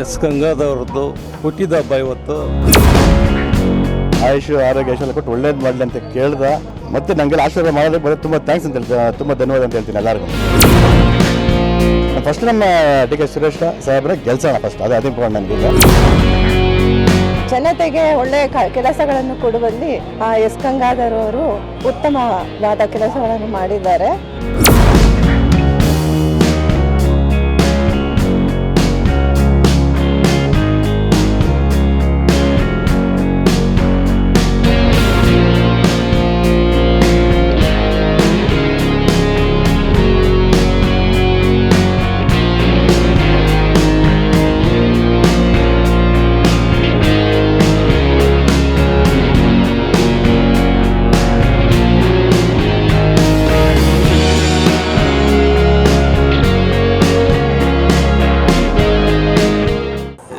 S ಗಂಗಾಧವ್ರದ್ದು ಹುಟ್ಟಿದ ಹಬ್ಬ ಇವತ್ತು. ಆಯುಷ್ ಆರೋಗ್ಯ ಐಶ್ವರ್ಯ ಕೊಟ್ಟು ಒಳ್ಳೇದು ಮಾಡಲಿ ಅಂತ ಕೇಳ್ದ. ಮತ್ತೆ ನನಗೆಲ್ಲ ಆಶೀರ್ವಾದ ಮಾಡೋದಕ್ಕೆ ಬರೋದು ತುಂಬ ಥ್ಯಾಂಕ್ಸ್ ಅಂತ ಹೇಳ್ತೀನಿ. ತುಂಬ ಧನ್ಯವಾದ ಅಂತ ಹೇಳ್ತೀನಿ ಎಲ್ಲರಿಗೂ. ಫಸ್ಟ್ ನಮ್ಮ ಡಿ ಕೆ ಸುರೇಶ್ ಸಾಹೇಬ್ರೆ ಗೆಲ್ಸೋಣ ಫಸ್ಟ್ ಅದು ಅದು ಇಂಪಾರ್ಟೆಂಟ್ ನನಗೆ ಜನತೆಗೆ ಒಳ್ಳೆಯ ಕ- ಕೆಲಸಗಳನ್ನು ಕೊಡುವಲ್ಲಿ ಆ ಎಸ್ ಗಂಗಾಧರ್ ಅವರು ಉತ್ತಮವಾದ ಕೆಲಸಗಳನ್ನು ಮಾಡಿದ್ದಾರೆ.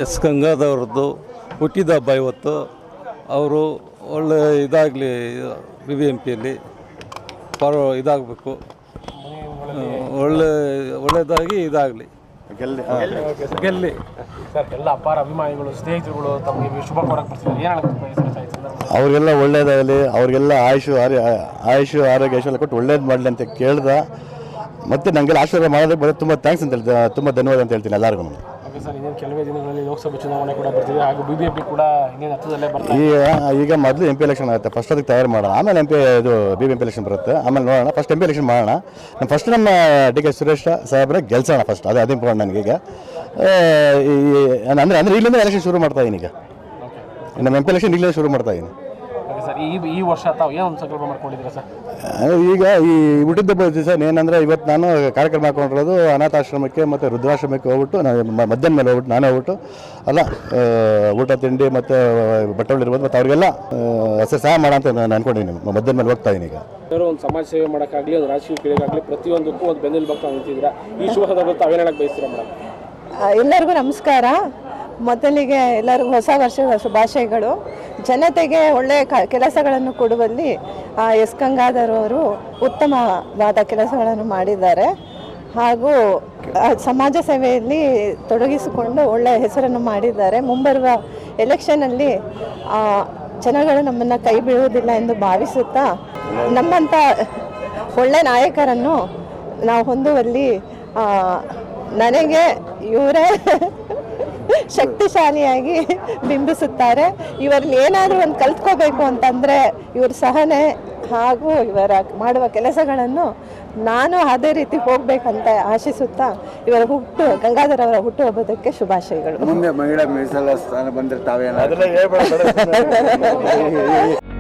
ಎಸ್ ಗಂಗಾಧರದ್ದು ಹುಟ್ಟಿದ ಹಬ್ಬ ಇವತ್ತು. ಅವರು ಒಳ್ಳೆ ಇದಾಗಲಿ ಬಿ ಬಿ ಎಂ ಪಿಯಲ್ಲಿ ಪರ ಇದಾಗಬೇಕು. ಒಳ್ಳೆ ಒಳ್ಳೆಯದಾಗಿ ಇದಾಗಲಿ. ಗೆಲ್ಲಿ ಗೆಲ್ಲಿ. ಸರ್ ಎಲ್ಲ ಅಪಾರ ಅಭಿಮಾನಿಗಳು ಸ್ನೇಹಿತರುಗಳು ತಮಗೆ ಶುಭ ಬರ್ತಿದ್ದಾರೆ. ಏನು ಸಂದರ್ಭದಲ್ಲಿ? ಅವ್ರಿಗೆಲ್ಲ ಒಳ್ಳೇದಾಗಲಿ ಅವ್ರಿಗೆಲ್ಲ ಆಯುಷು ಆರೋಗ್ಯ ಆಯುಷು ಆರೋಗ್ಯ ಎಲ್ಲ ಕೊಟ್ಟು ಒಳ್ಳೇದು ಮಾಡಲಿ ಅಂತ ಕೇಳ್ದ. ಮತ್ತು ನನಗೆಲ್ಲ ಆಶೀರ್ವಾದ ಮಾಡೋದಕ್ಕೆ ಬರೋದು ತುಂಬ ಥ್ಯಾಂಕ್ಸ್ ಅಂತ ಹೇಳ್ತೀನಿ ತುಂಬ ಧನ್ಯವಾದ ಅಂತ ಹೇಳ್ತೀನಿ ಎಲ್ಲರಿಗೂ ಓಕೆ ಸರ್ ಇನ್ನೇನು ಕೆಲವೇ ದಿನಗಳಲ್ಲಿ ಲೋಕಸಭೆ ಚುನಾವಣೆ ಕೂಡ ಬರ್ತಿದೆ ಹಾಗೂ ಬಿ ಬಿ ಪಿ ಕೂಡ ಇನ್ನೇನು ಹತ್ತದಲ್ಲೇ ಬರ್ತಾ ಇದೆ. ಈಗ ಈಗ ಮೊದಲು ಎಂ ಪಿ ಎಲೆಕ್ಷನ್ ಆಗುತ್ತೆ. ಫಸ್ಟ್ ಅದಕ್ಕೆ ತಯಾರು ಮಾಡೋಣ. ಆಮೇಲೆ ಎಂ ಪಿ ಇದು B B M P election ಬರುತ್ತೆ. ಆಮೇಲೆ ನೋಡೋಣ. ಫಸ್ಟ್ ಎಂ ಪಿ ಎಲೆಕ್ಷನ್ ಮಾಡೋಣ. ನಮ್ಮ ಫಸ್ಟ್ ನಮ್ಮ ಡಿ ಕೆ ಸುರೇಶ್ ಸಾಹೇಬ್ರೆ ಗೆಲ್ಸೋಣ ಫಸ್ಟ್ ಅದು ಅದು ಇಂಪಾರ್ಟೆಂಟ್ ನನಗೀಗ ಈ ಅಂದರೆ ಅಂದರೆ ಇಲ್ಲಿಂದ ಎಲೆಕ್ಷನ್ ಶುರು ಮಾಡ್ತಾ ಇದ್ದೀನಿ ಈಗ. ನಮ್ಮ ಎಂ ಪಿ ಎಲೆಕ್ಷನ್ ಇಲ್ಲಿಂದ ಶುರು ಮಾಡ್ತಾ ಇದೀನಿ. ಓಕೆ ಸರ್ ಈ ಈ ವರ್ಷ ತಾವು ಏನು ಸಂಕಲ್ಪ ಮಾಡ್ಕೊಂಡಿದ್ದೀರಾ ಸರ್? ಈಗ ಈ ಹುಟ್ಟಿದ ದಿವಸ ಏನಂದರೆ ಇವತ್ತು ನಾನು ಕಾರ್ಯಕ್ರಮ ಹಾಕೊಂಡಿರೋದು ಅನಾಥಾಶ್ರಮಕ್ಕೆ ಮತ್ತು ವೃದ್ಧಾಶ್ರಮಕ್ಕೆ ಹೋಗ್ಬಿಟ್ಟು ನಾನು ಮಧ್ಯಾಹ್ನ ಮೇಲೆ ಹೋಗ್ಬಿಟ್ಟು ನಾನೇ ಹೋಗ್ಬಿಟ್ಟು ಅಲ್ಲ ಊಟ ತಿಂಡಿ ಮತ್ತು ಬಟ್ಟೆ ಇರ್ಬೋದು ಮತ್ತು ಅವ್ರಿಗೆಲ್ಲ ಹೆಸರು ಸಹಾಯ ಮಾಡೋ ಅಂತ ನಾನು ಅನ್ಕೊಂಡಿದ್ದೀನಿ ಮಧ್ಯಾಹ್ನ ಮೇಲೆ ಹೋಗ್ತಾ ಇದೀನಿ ಈಗ. ಒಂದು ಸಮಾಜ ಸೇವೆ ಮಾಡೋಕ್ಕಾಗಲಿ ಒಂದು ರಾಜಕೀಯ ಕೇಳೋಕ್ಕಾಗಲಿ ಪ್ರತಿಯೊಂದಕ್ಕೂ ಒಂದು ಬೆನ್ನಿಲ್ ಭಕ್ತ ನಿಂತಿದ್ದೀರಾ ಈ ಶುಭ ಸಂದರ್ಭದಲ್ಲಿ ತಾವೇನು ಬಯಸ್ತೀರಾ ಮೇಡಮ್? ಎಲ್ಲರಿಗೂ ನಮಸ್ಕಾರ. ಮೊದಲಿಗೆ ಎಲ್ಲರಿಗೂ ಹೊಸ ವರ್ಷದ ಶುಭಾಶಯಗಳು. ಜನತೆಗೆ ಒಳ್ಳೆಯ ಕೆಲಸಗಳನ್ನು ಕೊಡುವಲ್ಲಿ ಎಸ್ ಗಂಗಾಧರ್ ಅವರು ಉತ್ತಮವಾದ ಕೆಲಸಗಳನ್ನು ಮಾಡಿದ್ದಾರೆ. ಹಾಗೂ ಸಮಾಜ ಸೇವೆಯಲ್ಲಿ ತೊಡಗಿಸಿಕೊಂಡು ಒಳ್ಳೆಯ ಹೆಸರನ್ನು ಮಾಡಿದ್ದಾರೆ. ಮುಂಬರುವ ಎಲೆಕ್ಷನಲ್ಲಿ ಜನಗಳು ನಮ್ಮನ್ನು ಕೈ ಬಿಡುವುದಿಲ್ಲ ಎಂದು ಭಾವಿಸುತ್ತಾ ನಮ್ಮಂಥ ಒಳ್ಳೆ ನಾಯಕರನ್ನು ನಾವು ಹೊಂದುವಲ್ಲಿ ನನಗೆ ಇವರೇ ಶಕ್ತಿಶಾಲಿಯಾಗಿ ಬಿಂಬಿಸುತ್ತಾರೆ. ಇವರಲ್ಲಿ ಏನಾದರೂ ಒಂದು ಕಲ್ತ್ಕೋಬೇಕು ಅಂತಂದರೆ ಇವ್ರ ಸಹನೆ ಹಾಗೂ ಇವರ ಮಾಡುವ ಕೆಲಸಗಳನ್ನು ನಾನು ಅದೇ ರೀತಿ ಹೋಗ್ಬೇಕಂತ ಆಶಿಸುತ್ತಾ ಇವರ ಹುಟ್ಟು ಗಂಗಾಧರ್ ಅವರ ಹುಟ್ಟು ಹಬ್ಬದಕ್ಕೆ ಶುಭಾಶಯಗಳು. ಮುಂದೆ ಮಹಿಳಾ ಮೀಸಲ ಸ್ಥಾನ ಬಂದಿರ್ತಾವೆ ತಾವೇನ ಅದೆಲ್ಲ ಹೇಳ್ಬೇಡ